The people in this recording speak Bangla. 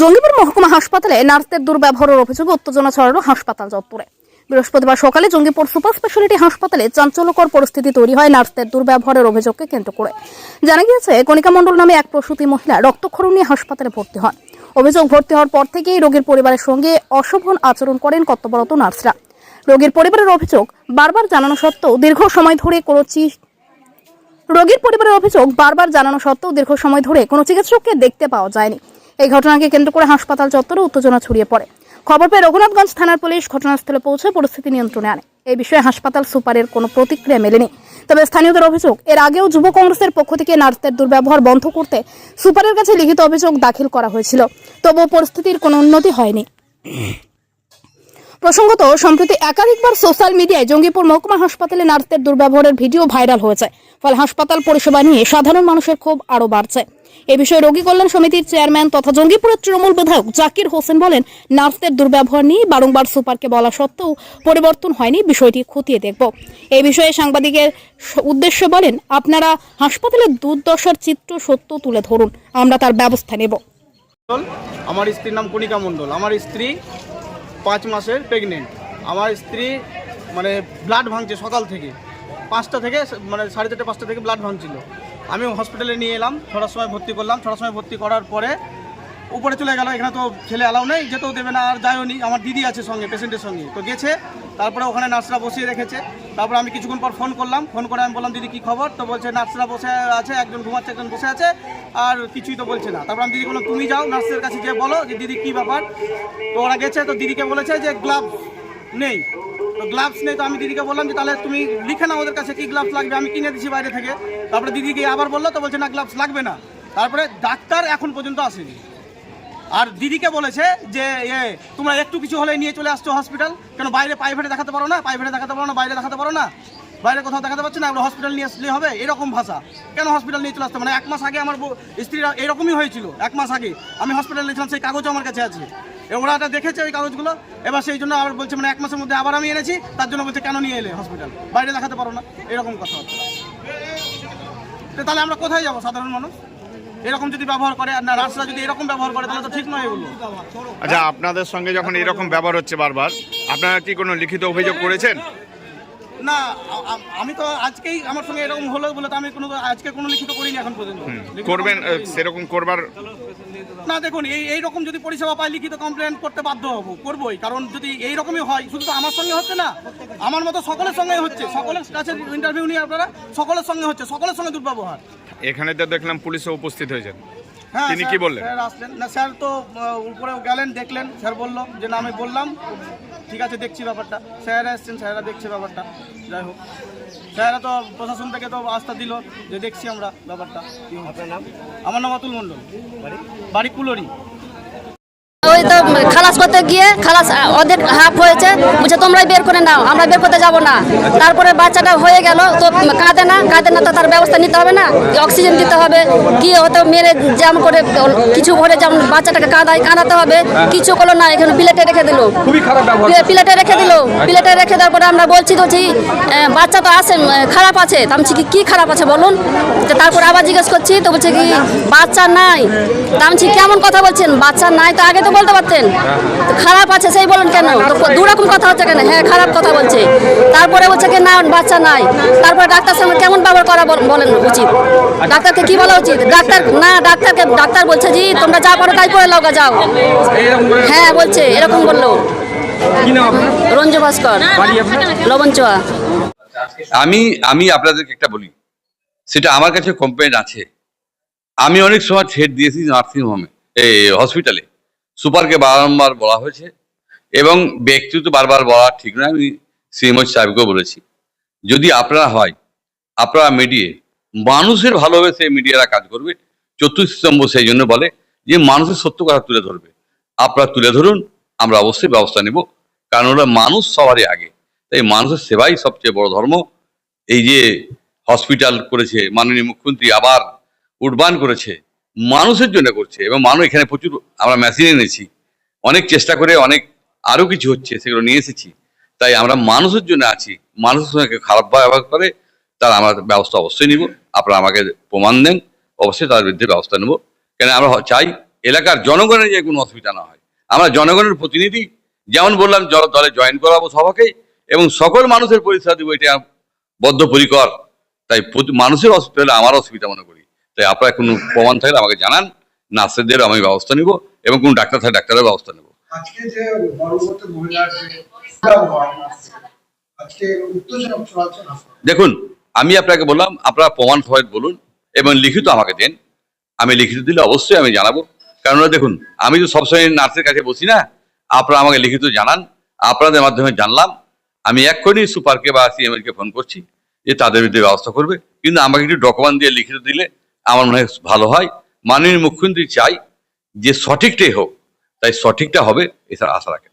জঙ্গিপুর মহকুমা হাসপাতালে নার্সদের দুর্ব্যবহারের অভিযোগে উত্তেজনা ছড়ালো হাসপাতাল চত্বরে। বৃহস্পতিবার সকালে জঙ্গিপুর সুপার স্পেশালিটি হাসপাতালে চাঞ্চল্যকর পরিস্থিতি তৈরি হয় নার্সদের দুর্ব্যবহারের অভিযোগকে কেন্দ্র করে। জানা গিয়েছে, কণিকা মণ্ডল নামে এক প্রসূতি মহিলা রক্তক্ষরণ নিয়ে হাসপাতালে ভর্তি হন। অভিযোগ, ভর্তি হওয়ার পর থেকেই রোগীর পরিবারের সঙ্গে অশোভন আচরণ করেন কর্তব্যরত নার্সরা। রোগীর পরিবারের অভিযোগ, বারবার জানানো সত্ত্বেও দীর্ঘ সময় ধরে কোনো রোগীর পরিবারের অভিযোগ, বারবার জানানো সত্ত্বেও দীর্ঘ সময় ধরে কোনো চিকিৎসককে দেখতে পাওয়া যায়নি। এই ঘটনাকে কেন্দ্র করে হাসপাতাল চত্বরে উত্তেজনা ছড়িয়ে পড়ে। খবর পেয়ে রঘুনাথগঞ্জ থানার পুলিশ ঘটনাস্থলে পৌঁছে পরিস্থিতি নিয়ন্ত্রণে আনে। এই বিষয়ে হাসপাতাল সুপারের কোনো প্রতিক্রিয়া মেলেনি। তবে স্থানীয়দের অভিযোগ, এর আগেও যুব কংগ্রেসের পক্ষ থেকে নার্সদের দুর্ব্যবহার বন্ধ করতে সুপারের কাছে লিখিত অভিযোগ দাখিল করা হয়েছিল। তবুও পরিস্থিতির কোনো উন্নতি হয়নি। প্রসঙ্গত, সম্প্রতি একাধিকবার সোশ্যাল মিডিয়ায় জঙ্গিপুর মহকুমা হাসপাতালে নার্সদের দুর্ব্যবহারের ভিডিও ভাইরাল হয়েছে। ফলে হাসপাতাল পরিষেবা নিয়ে সাধারণ মানুষের ক্ষোভ আরও বাড়ছে। এ বিষয়ে রোগী কল্যাণ সমিতির চেয়ারম্যান তথা জঙ্গিপুরের তৃণমূল বিধায়ক জাকির হোসেন বলেন, নার্সদের দুর্ব্যবহার নিয়ে বারংবার সুপারকে বলা সত্ত্বেও পরিবর্তন হয়নি, বিষয়টি খতিয়ে দেখব। এ বিষয়ে সাংবাদিকের উদ্দেশ্যে বলেন, আপনারা হাসপাতালের দুর্দশার চিত্র সত্য তুলে ধরুন, আমরা তার ব্যবস্থা নেব। আমার স্ত্রীর নাম কণিকা মণ্ডল। আমার স্ত্রী পাঁচ মাসের প্রেগনেন্ট আমার স্ত্রী মানে ব্লাড ভাঙছে সকাল থেকে। পাঁচটা থেকে মানে সাড়ে চারটে, পাঁচটা থেকে ব্লাড ভাঙছিল। আমি হসপিটালে নিয়ে এলাম, ছটার সময় ভর্তি করলাম। ছটার সময় ভর্তি করার পরে উপরে চলে গেল, এখানে তো ছেলে অ্যালাউ নেই, যেতেও দেবে না, আর যায়ও নি, আমার দিদি আছে সঙ্গে পেশেন্টের সঙ্গে। তো গেছে, তারপরে ওখানে নার্সরা বসিয়ে রেখেছে। তারপরে আমি কিছুক্ষণ পর ফোন করলাম ফোন করে আমি বললাম, দিদি, কী খবর? তো বলছে, নার্সরা বসে আছে, একজন ঘুমাচ্ছে, একজন বসে আছে, আর কিছুই তো বলছে না। তারপর আমি দিদি বললাম, তুমি যাও, নার্সের কাছে গিয়ে বলো যে, দিদি, কী ব্যাপার? তো ওরা গেছে, তো দিদিকে বলেছে যে, গ্লাভস নেই। তো গ্লাভস নেই, তো আমি দিদিকে বললাম যে, তাহলে তুমি লিখে না ওদের কাছে কি গ্লাভস লাগবে, আমি কিনে দিচ্ছি বাইরে থেকে। তারপরে দিদিকে আবার বলল, তো বলছে, না, গ্লাভস লাগবে না। তারপরে ডাক্তার এখন পর্যন্ত আসেনি। আর দিদিকে বলেছে যে, এ, তোমরা একটু কিছু হলে নিয়ে চলে আসছো হসপিটাল কেন বাইরে প্রাইভেটে দেখাতে পারো না? প্রাইভেটে দেখাতে পারো না? বাইরে দেখাতে পারো না? বাইরে কোথাও দেখাতে পারছ না? এগুলো হসপিটাল নিয়ে আসলে হবে? এরকম ভাষা। কেন হসপিটাল নিয়ে চলে আসতে মানে এক মাস আগে আমার স্ত্রীরা এরকমই হয়েছিল। এক মাস আগে। আমি হসপিটাল নিয়েছিলাম, সেই কাগজও আমার কাছে আছে। ওরা এটা দেখেছে ওই কাগজগুলো। এবার সেই জন্য আবার বলছে মানে এক মাসের মধ্যে আবার আমি এনেছি। তার জন্য বলছে, কেন নিয়ে এলে হসপিটাল বাইরে দেখাতে পারো না? এরকম তো তাহলে আমরা কোথায় যাব, সাধারণ মানুষ? এরকম যদি ব্যবহার করে, আর না রাস্তা যদি এরকম ব্যবহার করে, তাহলে তো ঠিক নয় এগুলো। আচ্ছা আপনাদের সঙ্গে যখন এরকম ব্যবহার হচ্ছে বারবার, আপনারা কি কোনো লিখিত অভিযোগ করেছেন? না আমি তো আজকেই আমার সঙ্গে এরকম হলো বলে তো আমি কোনো আজকে কোনো লিখিত করিনি এখন পর্যন্ত। করবেন। সেরকম করবার না দেখুন এই এই রকম যদি পরিষেবা পাই লিখিত কমপ্লেন করতে বাধ্য হব করবই। কারণ যদি এই রকমই হয় শুধু তো আমার সঙ্গে হচ্ছে না আমার মতো সকলের সঙ্গে হচ্ছে। সকলের কাছে ইন্টারভিউ নিয়ে আপনারা সকলের সঙ্গে হচ্ছে সকলের সঙ্গে দুর্ব্যবহার। এখানে তো দেখলাম পুলিশও উপস্থিত হয়েছেন। হ্যাঁ তিনি স্যার- কি বললেন? স্যার আসলেন। না স্যার তো উপরেও উপরে গেলেন দেখলেন। স্যার বলল যে না আমি বললাম। ঠিক আছে দেখছি ব্যাপারটা। স্যার এসছেন স্যাররা দেখছে ব্যাপারটা। যাই হোক। স্যাররা তো প্রশাসন থেকে তো আস্থা দিল যে দেখছি আমরা ব্যাপারটা কি হবে নাম? আমার নাম অতুল মণ্ডল। বাড়ি? তো খালাস করতে গিয়ে খালাস অর্ধেক হাফ হয়েছে। বলছে তোমরাই বের করে নাও আমরা বের করতে যাব না। তারপরে বাচ্চাটা হয়ে গেল তো কাঁদে না কাঁদে না তো তার ব্যবস্থা নিতে হবে না অক্সিজেন দিতে হবে। কি হয়তো মেরে জ্যাম করে কিছু ভরে যেমন বাচ্চাটাকে কাঁদায় কাঁদাতে হবে কিছু করল না এখানে প্লেটে রেখে দিল। প্লেটে রেখে দিল প্লেটে রেখে দেওয়ার পরে আমরা বলছি তো বাচ্চা তো আছে খারাপ আছে। তা আমি বলছি কি- কি খারাপ আছে বলুন? তারপর আবার জিজ্ঞেস করছি তো বলছে কি বাচ্চা নাই। তা আমি বলছি, কেমন কথা বলছেন? বাচ্চা নাই তো আগে তো বলতে পারতেন। খারাপ আছে সেই বলুন কেন? তো দু রকম কথা হচ্ছে কেন? হ্যাঁ খারাপ কথা বলছে। তারপরে বলছে কি না বাচ্চা নাই। তারপরে ডাক্তার সঙ্গে কেমন ব্যবহার করা বল- বলেন উচিত? ডাক্তারকে কি বলা উচিত? ডাক্তার না ডাক্তারকে ডাক্তার বলছে জি তোমরা যা পারো তাই করে লগা যাও। হ্যাঁ বলছে এরকম বলল। রঞ্জু ভাস্কর। লবণচোয়া আমি আমি আপনাদেরকে একটা বলি। সেটা আমার কাছে কমপ্লেন আছে। আমি অনেক সময় ছেড় দিয়েছি নার্সিং হোমে এই হসপিটালে সুপারকে বারংবার বলা হয়েছে এবং ব্যক্তিগত বারবার বলা ঠিক নয়, আমি শ্রীমজ সাহেবকেও বলেছি। যদি আপনারা হয়, আপনারা মিডিয়ে, মানুষের ভালোভাবে সেই মিডিয়ারা কাজ করবে, চতুর্থ স্তম্ভ সেই জন্য বলে যে মানুষের সত্য কথা তুলে ধরবে। আপনারা তুলে ধরুন, আমরা অবশ্যই ব্যবস্থা নেব, কারণ ওরা মানুষ সবারই আগে। তাই মানুষের সেবাই সবচেয়ে বড় ধর্ম। এই যে হসপিটাল করেছে, মাননীয় মুখ্যমন্ত্রী আবার উডবান করেছে মানুষের জন্য করছে এবং মানুষ এখানে প্রচুর আমরা মেশিন এনেছি। অনেক চেষ্টা করে, অনেক আরও কিছু হচ্ছে, সেগুলো নিয়ে এসেছি। তাই আমরা মানুষের জন্য আছি। মানুষের সঙ্গে খারাপ ব্যবহার করে, তার আমরা ব্যবস্থা অবশ্যই নিব। আপনারা আমাকে প্রমাণ দেন, অবশ্যই তার বিরুদ্ধে ব্যবস্থা নেব। কেন আমরা চাই এলাকার জনগণের যে কোনো অসুবিধা না হয়। আমরা জনগণের প্রতিনিধি, যেমন বললাম দলে জয়েন করাবো সবাকে এবং সকল মানুষের পরিষেবা দেবো, এটা বদ্ধপরিকর। তাই মানুষের অসুবিধা হলে আমার অসুবিধা মনে করি। তাই আপনারা কোনো প্রমাণ থাকলে আমাকে জানান নার্সেদের আমি ব্যবস্থা নিব এবং কোনো ডাক্তার থাকলে ডাক্তারের ব্যবস্থা নেব। দেখুন আমি আপনাকে বললাম আপনারা প্রমাণ সবাই বলুন এবং লিখিত আমাকে দেন। আমি লিখিত দিলে অবশ্যই আমি জানাব। কেননা দেখুন আমি তো সবসময় নার্সের কাছে বসি না। আপনারা আমাকে লিখিত জানান আপনাদের মাধ্যমে জানলাম। আমি এক্ষুনি সুপারকে বা সিএমএল কে ফোন করছি যে তাদের বিরুদ্ধে ব্যবস্থা করবে। কিন্তু আমাকে একটু ডকুমেন্ট দিয়ে লিখিত দিলে আমার মনে হয় ভালো হয়। মাননীয় মুখ্যমন্ত্রী চাই যে সঠিকটাই হোক, তাই সঠিকটা হবে এছাড়া আশা রাখেন।